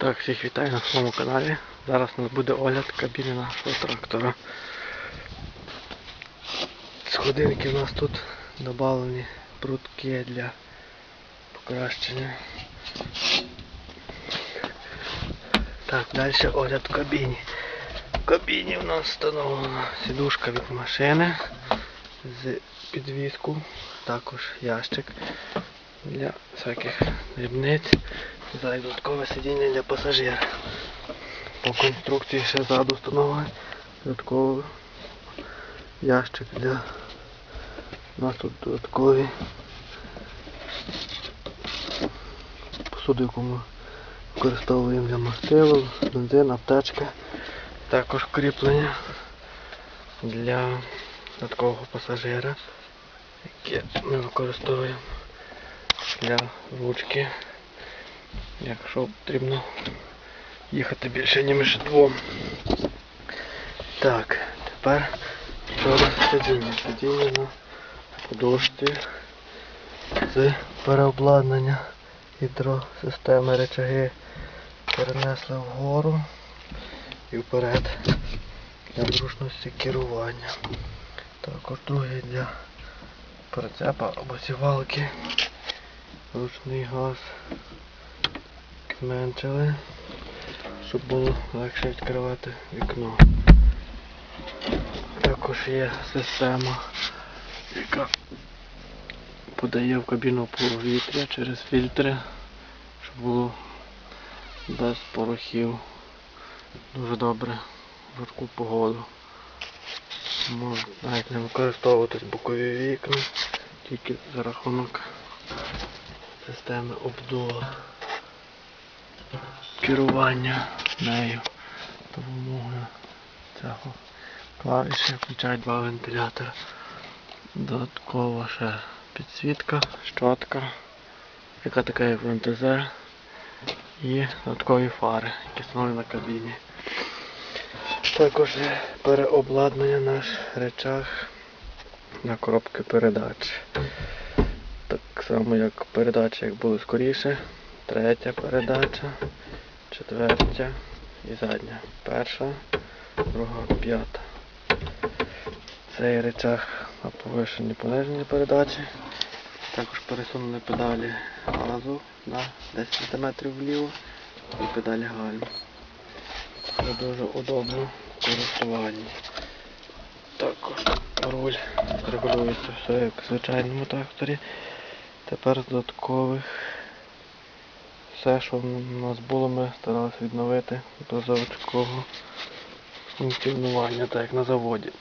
Так, всіх вітаю на своєму каналі. Зараз у нас буде огляд кабіни нашого трактора. Сходинки у нас тут додавлені прутки для покращення. Так, далі огляд в кабіні. В кабіні у нас встановлена сідушка від машини з підвіску, також ящик для всяких дрібниць. Зараз додаткове сидіння для пасажира. По конструкції ще ззаду встановлений додатковий ящик для у нас тут додаткові посуди, яку ми використовуємо для мастила, бензин, аптечка. Також кріплення для додаткового пасажира, яке ми використовуємо для ручки якщо потрібно їхати більше ніж двом. Так, тепер щодо сидіння. Сидіння на подушці з переобладнання гідросистеми речаги перенесли вгору і вперед для зручності керування. Також другий для прицепа або сівалки. Ручний газ зменшили, щоб було легше відкривати вікно. Також є система, яка подає в кабіну повітря через фільтри, щоб було без порохів. Дуже добре в жарку погоду. Можна навіть не використовувати бокові вікна, тільки за рахунок системи обдува керування нею допомогою цього клавіші включають два вентилятори. Додатково ще підсвітка, щотка, яка така як в і додаткові фари, які встановлені на кабіні. Також є переобладнання наш речах на коробки передач. Так само як передачі, як були скоріше. Третя передача, четвертя і задня. Перша, друга, п'ята. Цей речах на повишенні пониженні передачі. Також пересунули педалі газу на 10 см вліво і педалі гальм. Це дуже удобно в. Також руль регулюється все як в звичайному тракторі. Тепер з додаткових все, що в нас було, ми старалися відновити до заводського функціонування, так як на заводі.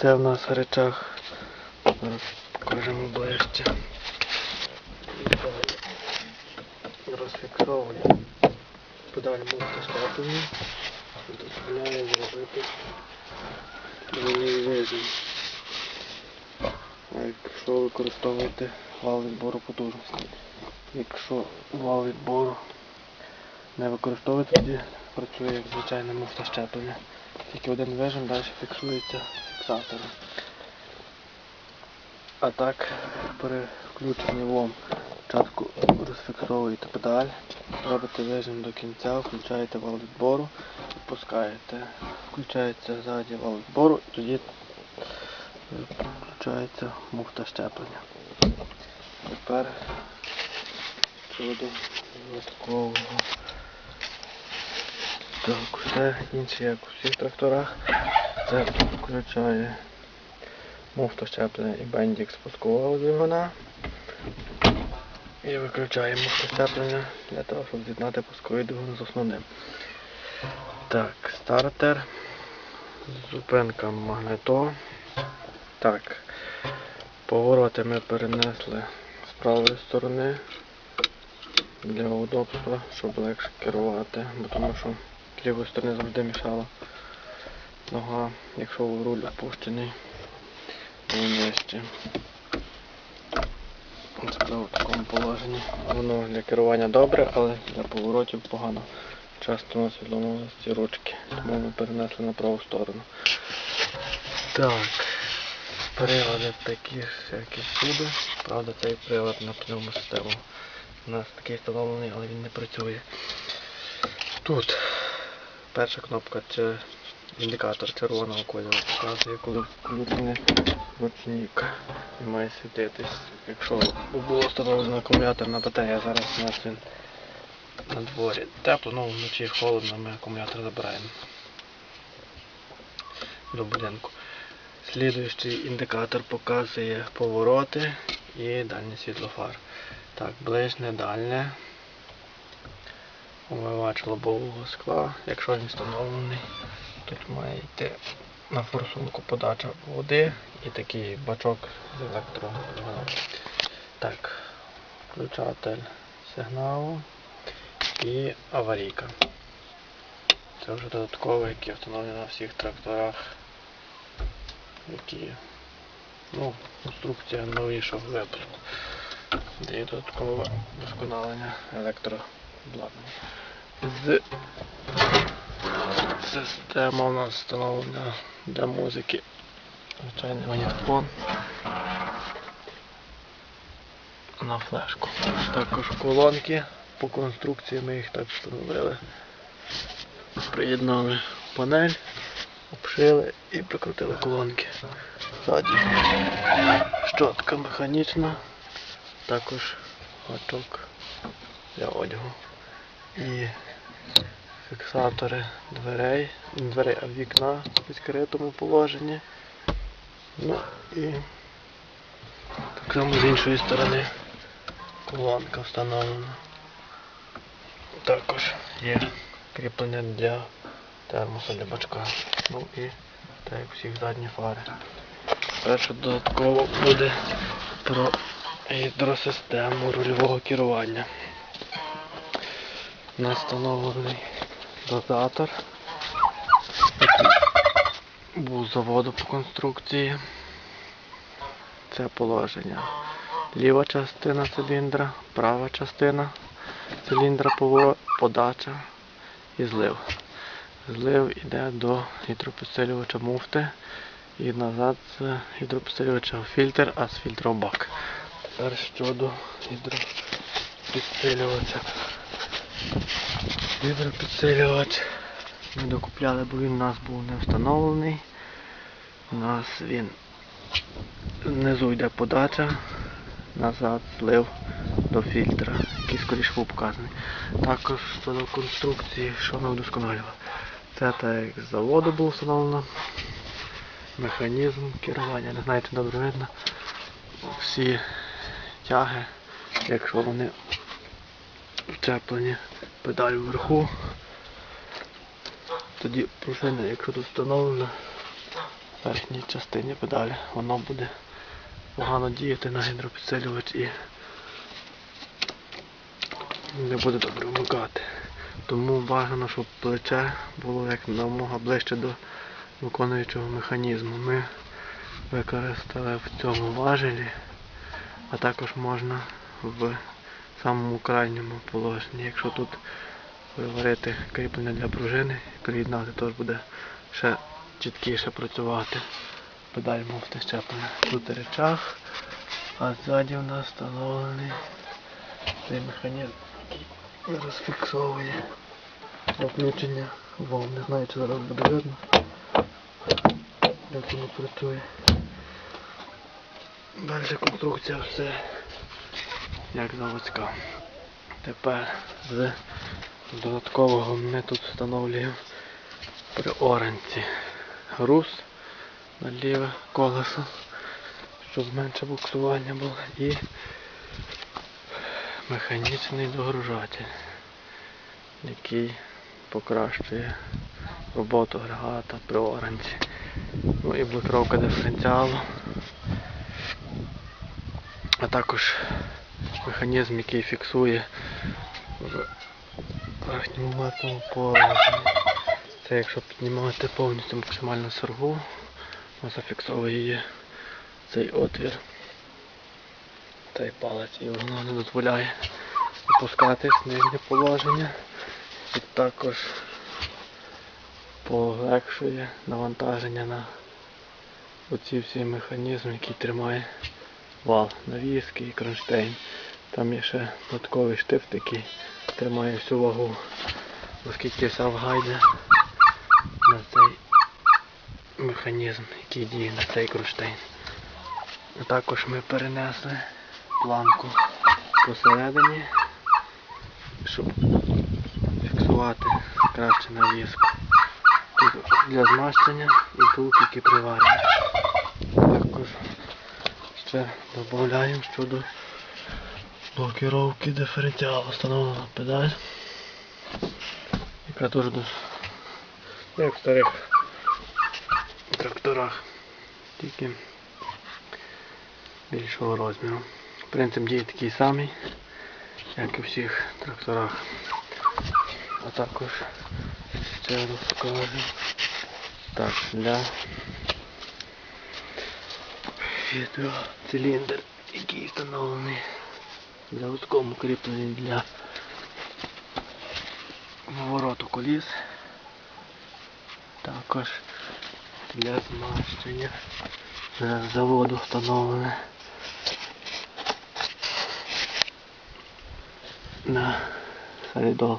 Це в нас речах, зараз покажемо ближче. Розфіксовані педаль мультиштатові, дозволяє зробити режим. А якщо використовуєте вал відбору потужності. Якщо вал відбору не використовуєте, тоді працює як звичайне муфта щеплення. Тільки один вижим далі фіксується фіксатором. А так при включенні лом спочатку розфіксовуєте педаль, робите вижим до кінця, включаєте вал відбору, відпускаєте. Включається ззаді вал відбору і тоді включається муфта щеплення. Тепер щодо додаткового. Так, все інше, як у всіх тракторах. Це включає муфту щеплення і бендік спускового двигуна. І виключає муфту щеплення для того, щоб з'єднати пусковий двигун з основним. Так, стартер, зупинка магнето. Так, повороти ми перенесли з правої сторони для удобства, щоб легше керувати, бо тому що з лівої сторони завжди мішала нога, якщо руль опущений і нижче. Це в такому положенні. Воно для керування добре, але для поворотів погано. Часто у нас відломилися ці ручки, тому ми перенесли на праву сторону. Так, прилади такі ж всякі всюди. Правда, цей прилад на пневмосистему. У нас такий встановлений, але він не працює. Тут перша кнопка це індикатор червоного кольору показує, коли включений ручник і має світитись. Якщо було встановлено акумулятор на батарея, зараз у нас він на дворі тепло, ну вночі холодно, ми акумулятор забираємо до будинку. Слідуючий індикатор показує повороти і дальнє світло фар. Так, ближнє, дальнє. Умивач лобового скла, якщо він встановлений, тут має йти на форсунку подача води і такий бачок з електродрогом. Так, включатель сигналу і аварійка. Це вже додатково, які встановлені на всіх тракторах, які ну, конструкція новішого випуску. Є додаткове досконалення електрообладнання. З система у нас встановлена для музики. Звичайний магнітофон на флешку. Також колонки по конструкції ми їх так встановили. Приєднали панель, обшили і прикрутили колонки. Ззаді щотка механічна, також гачок для одягу. І фіксатори дверей, дверей, а вікна в відкритому положенні. Ну і так само з іншої сторони колонка встановлена. Також є кріплення для термоса для бачка. Ну і так як всіх задні фари. Перше додатково буде про гідросистему рульового керування. У нас встановлений дозатор, був заводу по конструкції. Це положення. Ліва частина циліндра, права частина циліндра подача і злив. Злив іде до гідропідсилювача муфти і назад з гідропідсилювача в фільтр, а з фільтра в бак. Тепер щодо гідропідсилювача. Гідропідсилювач ми докупляли, бо він у нас був не встановлений. У нас він внизу йде подача, назад злив до фільтра, який скоріше був показаний. Також щодо конструкції, що ми вдосконалювали. Це так як з заводу було встановлено. Механізм керування, не знаю, чи добре видно. Всі тяги, якщо вони вчеплені педаль вверху, тоді пружина, якщо тут встановлена в верхній частині педалі, воно буде погано діяти на гідропідсилювач і не буде добре вмикати. Тому бажано, щоб плече було як намога ближче до виконуючого механізму. Ми використали в цьому важелі, а також можна в самому крайньому положенні. Якщо тут виварити кріплення для пружини приєднати, то буде ще чіткіше працювати. Педаль муфти щеплення. Тут речах, а ззаді у нас встановлений цей механізм, який розфіксовує включення волн. Не знаю, чи зараз буде видно, як воно працює. Далі конструкція все як заводська. Тепер з додаткового ми тут встановлюємо при оранці груз на ліве колесо, щоб менше буксування було і механічний догружатель, який покращує роботу агрегата при оранці. Ну і блокировка диференціалу. А також механізм, який фіксує в верхньому мертвому положенні. Це якщо піднімати повністю максимальну вона зафіксовує цей отвір, цей палець, і воно не дозволяє опускатись в нижнє положення і також полегшує навантаження на оці всі механізми, які тримає вал, навіски і кронштейн. Там є ще додатковий штифт, який тримає всю вагу оскільки вся вага йде на цей механізм, який діє на цей кронштейн. Також ми перенесли планку посередині, щоб фіксувати краще навіску. Для змащення і тут які приварені. Ще додаємо щодо блокировки диференціалу. Встановлена педаль, яка теж дуже як в старих тракторах, тільки більшого розміру. Принцип діє такий самий, як і в всіх тракторах. А також ще раз покажу. Так, для циліндр, який встановлений вузькому кріпленні для повороту коліс. Також для змащення заводу встановлене на солідол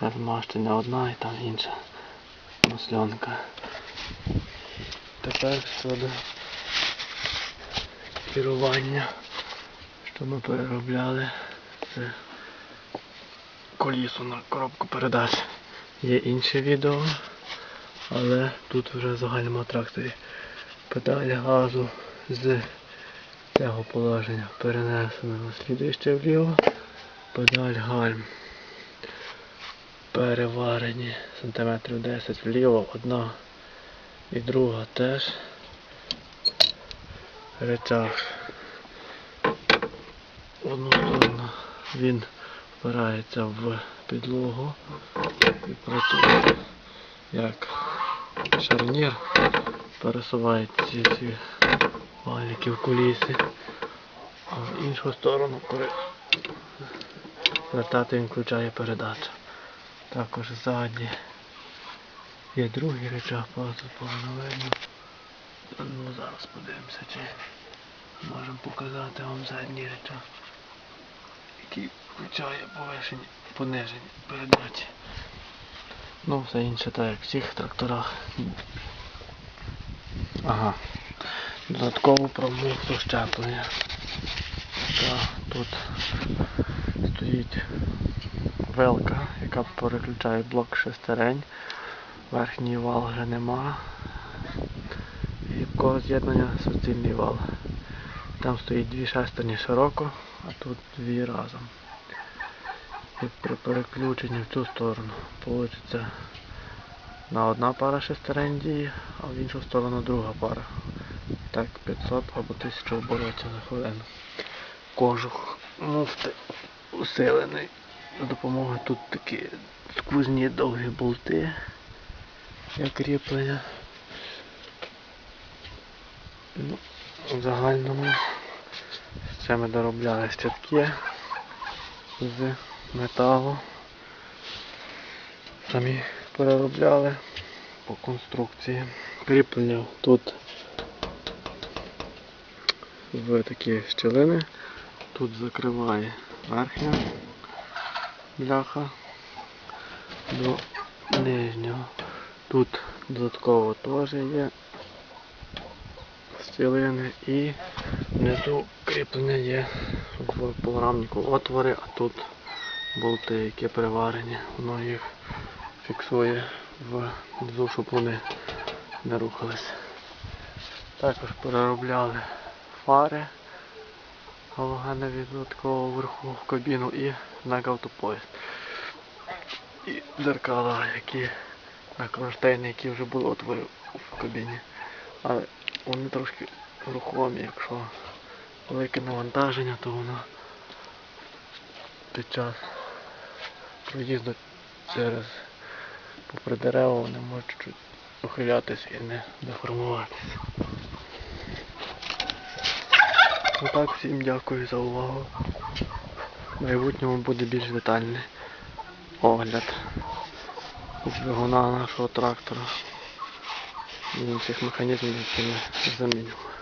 для змащення одна і там інша маслянка. Тепер щодо керування, що ми переробляли це колісо на коробку передач. Є інше відео, але тут вже в загальному тракторі педаль газу з цього положення перенесено на слідуще вліво, педаль гальм переварені сантиметрів 10 вліво, одна і друга теж речах. Одну сторону він впирається в підлогу і працює як шарнір, пересуває ці, ці валіки в кулісі, а в іншу сторону, вертати він включає передачу. Також ззаді є другий речах, просто повинно видно. Ну, зараз подивимося, чи можемо показати вам задній речах, який включає повишені, понижені передачі. Ну, все інше так, як в всіх тракторах. Ага. Додатково про муфту щеплення. Тут стоїть велка, яка переключає блок шестерень. Верхній вал вже нема. Гібкого з'єднання суцільний вал. Там стоїть дві шестерні широко, а тут дві разом. І при переключенні в цю сторону вийде на одна пара шестерень діє, а в іншу сторону друга пара. Так 500 або 1000 оборотів за хвилину. Кожух муфти усилений. За допомогою тут такі сквозні довгі болти, як кріплення. Ну, в загальному ще ми доробляли щитки з металу. Самі переробляли по конструкції. Кріплення тут в такі щілини. Тут закриває верхня бляха до нижнього. Тут додатково теж є стілини і внизу кріплення є в поворотнику отвори, а тут болти, які приварені, воно їх фіксує внизу, щоб вони не рухались. Також переробляли фари галогенові додатково вверху в кабіну і знак автопоїзд. І дзеркала, які на кронштейни, які вже були отвори в кабіні. Але вони трошки рухомі, якщо велике навантаження, то воно під час проїзду через попри дерева вони можуть чуть ухилятися і не деформуватися. Отак, всім дякую за увагу. В майбутньому буде більш детальний огляд двигуна нашого трактора інших механізмів, які ми замінювали.